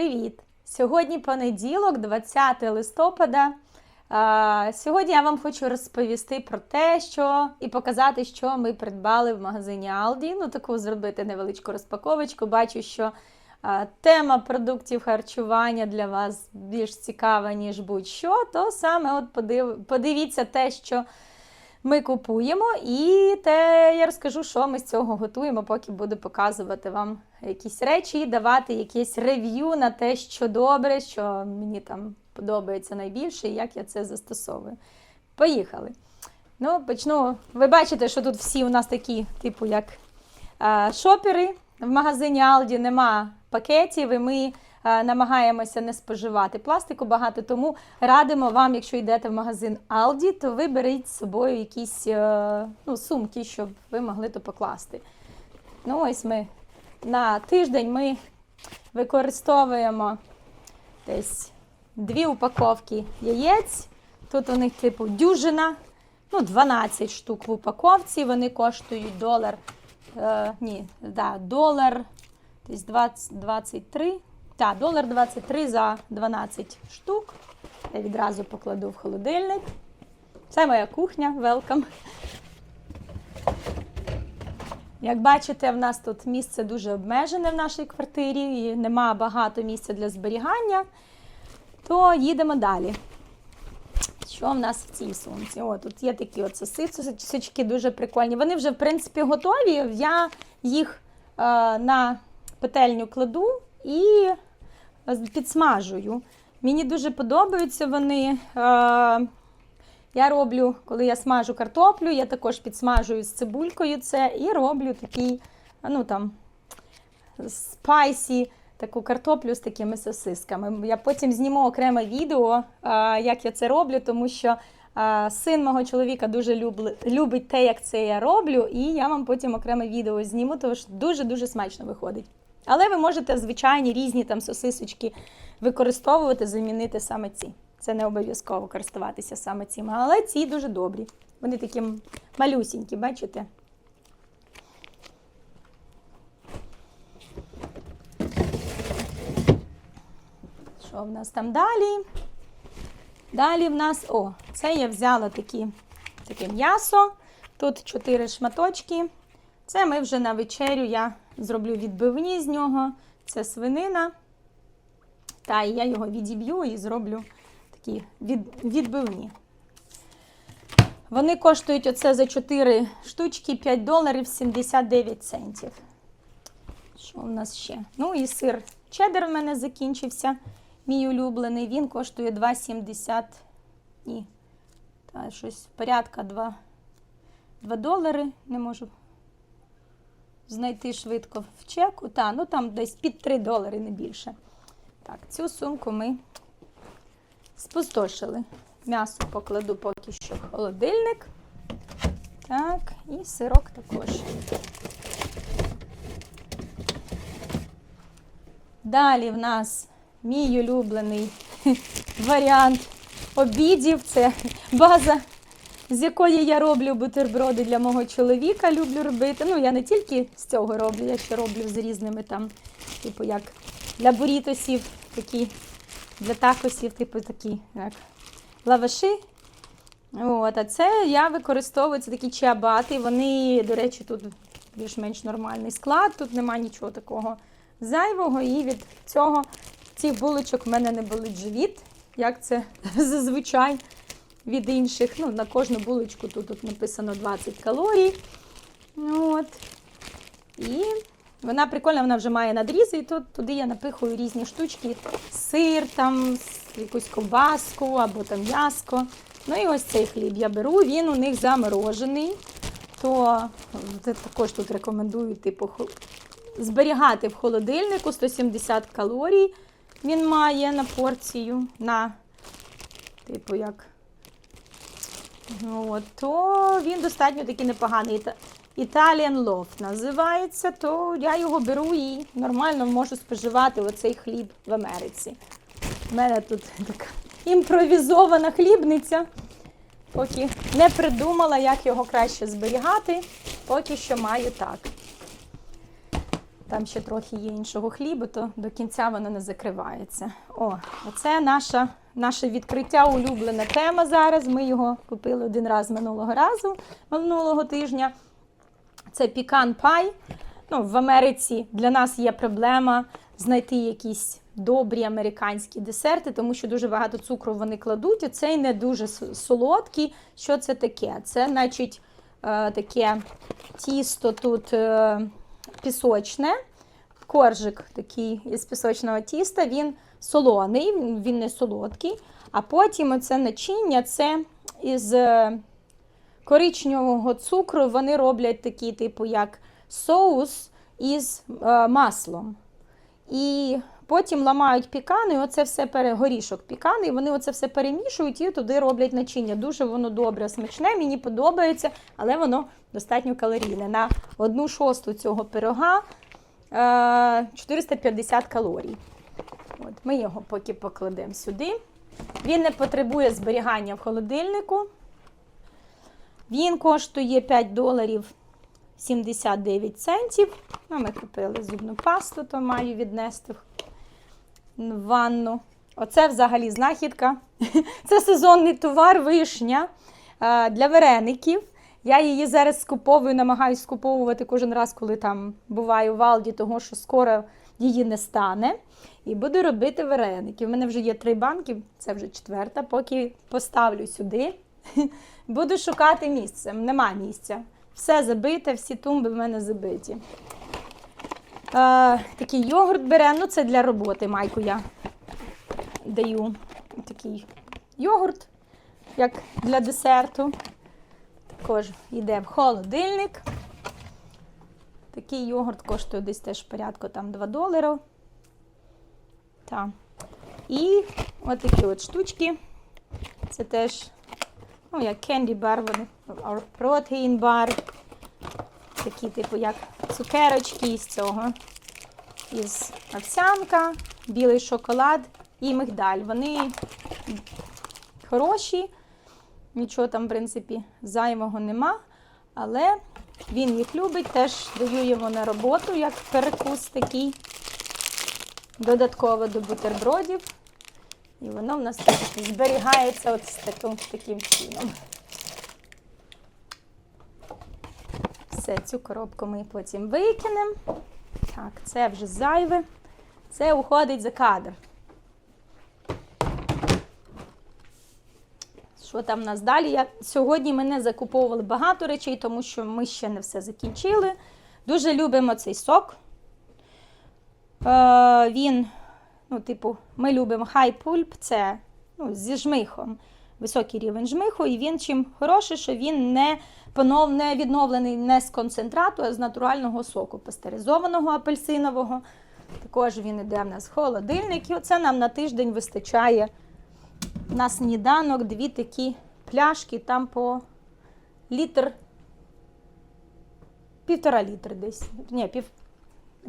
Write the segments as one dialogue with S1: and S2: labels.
S1: Привіт! Сьогодні понеділок, 20 листопада. Сьогодні я вам хочу розповісти про те, що і показати, що ми придбали в магазині Aldi. Ну, таку зробити невеличку розпаковочку. Бачу, що тема продуктів харчування для вас більш цікава, ніж будь-що. То саме от подив... подивіться те, що ми купуємо, і те я розкажу, що ми з цього готуємо, поки буду показувати вам якісь речі і давати якесь рев'ю на те, що добре, що мені там подобається найбільше, і як я це застосовую. Поїхали. Ну, почну. Ви бачите, що тут всі у нас такі, типу, як а, шопери. В магазині Aldi нема пакетів, і ми намагаємося не споживати пластику багато. Тому радимо вам, якщо йдете в магазин Aldi, то ви беріть з собою якісь е, ну, сумки, щоб ви могли то покласти. Ну, ось ми на тиждень ми використовуємо десь дві упаковки яєць. Тут у них типу дюжина, ну 12 штук в упаковці. Вони коштують долар. Е, ні, да, долар десь 20, 23. Так, долар 23 за 12 штук. Я відразу покладу в холодильник. Це моя кухня, welcome. Як бачите, в нас тут місце дуже обмежене в нашій квартирі, і нема багато місця для зберігання, то їдемо далі. Що в нас в цій сумці? О, тут є такі от сосисочки дуже прикольні. Вони вже, в принципі, готові. Я їх е, на петельню кладу і підсмажую. Мені дуже подобаються вони. Е, я роблю, коли я смажу картоплю, я також підсмажую з цибулькою це і роблю такий, ну там, спайсі, таку картоплю з такими сосисками. Я потім зніму окреме відео, як я це роблю, тому що син мого чоловіка дуже любить те, як це я роблю, і я вам потім окреме відео зніму, тому що дуже-дуже смачно виходить. Але ви можете звичайні різні там сосисочки використовувати, замінити саме ці. Це не обов'язково користуватися саме цими, але ці дуже добрі. Вони такі малюсінькі, бачите? Що в нас там далі? Далі в нас, о, це я взяла такі, таке м'ясо. Тут 4 шматочки. Це ми вже на вечерю я зроблю відбивні з нього. Це свинина. Та я його відіб'ю і зроблю такі від, відбивні. Вони коштують оце за 4 штучки 5 доларів 79 центів. Що в нас ще? Ну і сир чеддер в мене закінчився. Мій улюблений. Він коштує 2,70. Ні. Та, щось порядка 2, 2 долари. Не можу знайти швидко в чеку. Та, ну там десь під 3 долари, не більше. Так, цю сумку ми спустошили. М'ясо покладу поки що в холодильник. Так, і сирок також. Далі в нас мій улюблений варіант обідів. Це база, з якої я роблю бутерброди для мого чоловіка. Люблю робити. Ну, я не тільки з цього роблю, я ще роблю з різними там, типу, як для бурітосів такі для такосів, типу такі як лаваші. От, А це я використовую це такі чиабати. Вони, до речі, тут більш-менш нормальний склад, тут нема нічого такого зайвого. І від цього цих булочок в мене не болить живіт, як це зазвичай від інших. Ну, На кожну булочку тут, тут написано 20 калорій. От. І вона прикольна, вона вже має надрізи, і тут туди я напихую різні штучки, сир, там, якусь ковбаску або там м'яско. Ну і ось цей хліб я беру, він у них заморожений. То також тут рекомендую типу, зберігати в холодильнику 170 калорій. Він має на порцію, на, типу, як. От, то він достатньо такий непоганий. Italian Loaf називається, то я його беру і нормально можу споживати оцей хліб в Америці. У мене тут така імпровізована хлібниця. Поки не придумала, як його краще зберігати, поки що маю так. Там ще трохи є іншого хлібу, то до кінця воно не закривається. О, оце наша, наше відкриття, улюблена тема зараз. Ми його купили один раз минулого разу, минулого тижня. Це пікан пай. Ну, в Америці для нас є проблема знайти якісь добрі американські десерти, тому що дуже багато цукру вони кладуть. і не дуже солодкий. Що це таке? Це, значить, е, таке тісто тут е, пісочне, коржик такий із пісочного тіста. Він солоний, він не солодкий. А потім оце начиння це із е, коричневого цукру вони роблять такий, типу, як соус із е, маслом. І потім ламають пікани, і оце все пере... горішок пікани, і вони оце все перемішують і туди роблять начиння. Дуже воно добре, смачне, мені подобається, але воно достатньо калорійне. На одну шосту цього пирога е, 450 калорій. От, ми його поки покладемо сюди. Він не потребує зберігання в холодильнику. Він коштує 5 доларів 79 центів. Ну, ми купили зубну пасту, то маю віднести ванну. Оце взагалі знахідка. Це сезонний товар, вишня е, для вареників. Я її зараз скуповую, намагаюся скуповувати кожен раз, коли там буваю в Алді, тому що скоро її не стане. І буду робити вареники. У мене вже є три банки, це вже четверта. Поки поставлю сюди, буду шукати місце. Нема місця. Все забите, всі тумби в мене забиті. Такий йогурт бере, ну це для роботи, майку я даю такий йогурт, як для десерту. Також йде в холодильник. Такий йогурт коштує десь теж порядку там 2 долари. Так. І от такі от штучки. Це теж, ну, як вони, or protein bar. Такі, типу, як цукерочки із цього. Із овсянка, білий шоколад і мигдаль. Вони хороші. Нічого там, в принципі, зайвого нема. Але він їх любить, теж даю йому на роботу, як перекус такий. Додатково до бутербродів. І воно в нас зберігається от з таким чином. Все, цю коробку ми потім викинемо. Так, це вже зайве. Це уходить за кадр. Що там в нас далі? Я... Сьогодні ми не закуповували багато речей, тому що ми ще не все закінчили. Дуже любимо цей сок. Е, він, ну, типу, ми любимо high pulp, це ну, зі жмихом. Високий рівень жмиху, і він чим хороший, що він не понов, не відновлений не з концентрату, а з натурального соку, пастеризованого апельсинового. Також він іде в нас в холодильник. І оце нам на тиждень вистачає на сніданок дві такі пляшки, там по літр, півтора літри десь. Ні, пів,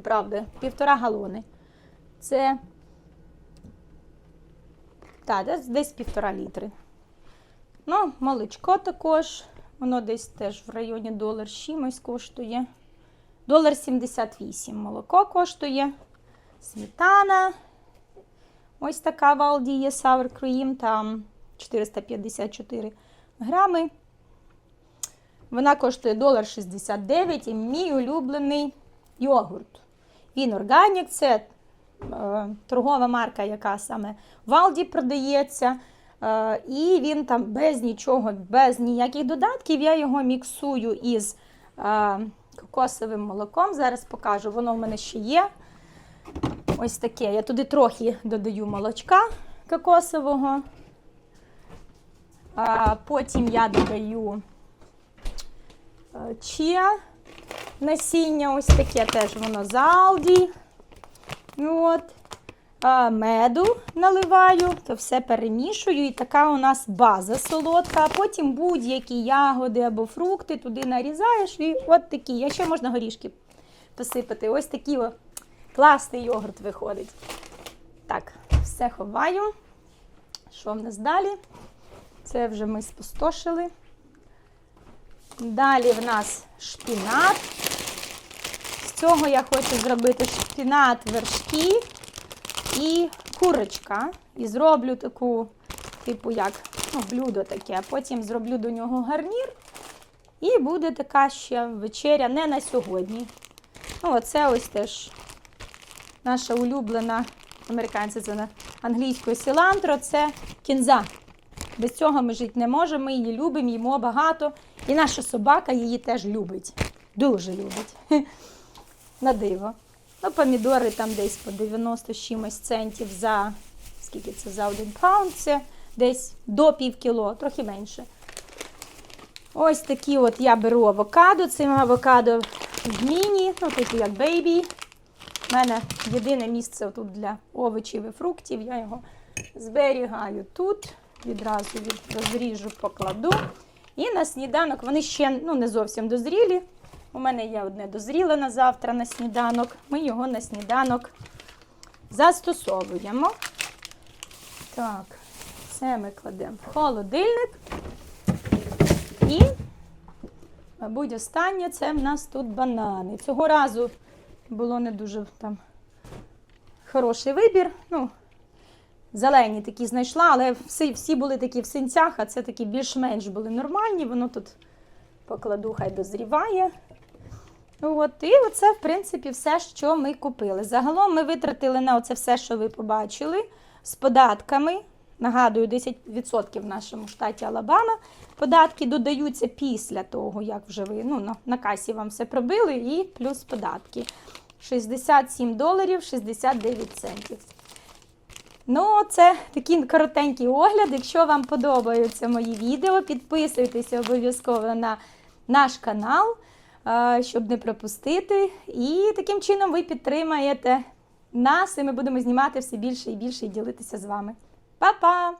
S1: правда, півтора галони. Це так, десь, десь півтора літри. Ну, молочко також. Воно десь теж в районі долар чимось коштує. Долар 78 молоко коштує. Сметана. Ось така в Алді є Sour Cream, там 454 грами. Вона коштує долар 69 і мій улюблений йогурт. Він органік, це е, торгова марка, яка саме в Алді продається. Е, і він там без нічого, без ніяких додатків. Я його міксую із е, кокосовим молоком. Зараз покажу, воно в мене ще є. Ось таке. Я туди трохи додаю молочка кокосового. Потім я додаю е, чия насіння, ось таке теж воно з Алді. От. Меду наливаю, то все перемішую. І така у нас база солодка. А потім будь-які ягоди або фрукти туди нарізаєш. І от такі. А ще можна горішки посипати. Ось такий о, класний йогурт виходить. Так, все ховаю. Що в нас далі? Це вже ми спустошили. Далі в нас шпінат. З цього я хочу зробити шпінат вершки і курочка. І зроблю таку, типу, як ну, блюдо таке, потім зроблю до нього гарнір. І буде така ще вечеря не на сьогодні. Ну, оце ось теж наша улюблена, американці це на англійською сілантро, це кінза. Без цього ми жити не можемо, ми її любимо, їмо багато. І наша собака її теж любить. Дуже любить. На диво. Ну, помідори там десь по 90 з чимось центів за скільки це за один паунд, це десь до пів кіло, трохи менше. Ось такі от я беру авокадо. Цим авокадо в міні, ну, типу як бейбі. У мене єдине місце тут для овочів і фруктів. Я його зберігаю тут. Відразу розріжу, покладу. І на сніданок вони ще ну, не зовсім дозрілі. У мене є одне дозріле на завтра на сніданок. Ми його на сніданок застосовуємо. Так, це ми кладемо в холодильник. І, мабуть, останнє це в нас тут банани. Цього разу було не дуже там хороший вибір. Ну, зелені такі знайшла, але всі, всі були такі в синцях, а це такі більш-менш були нормальні. Воно тут покладу, хай дозріває. От, і оце, в принципі, все, що ми купили. Загалом ми витратили на оце все, що ви побачили, з податками. Нагадую, 10% в нашому штаті Алабама. Податки додаються після того, як вже ви ну, на, на касі вам все пробили, і плюс податки. 67 доларів 69 центів. Ну, це такий коротенький огляд. Якщо вам подобаються мої відео, підписуйтеся обов'язково на наш канал, щоб не пропустити. І таким чином ви підтримаєте нас, і ми будемо знімати все більше і більше і ділитися з вами. Па-па!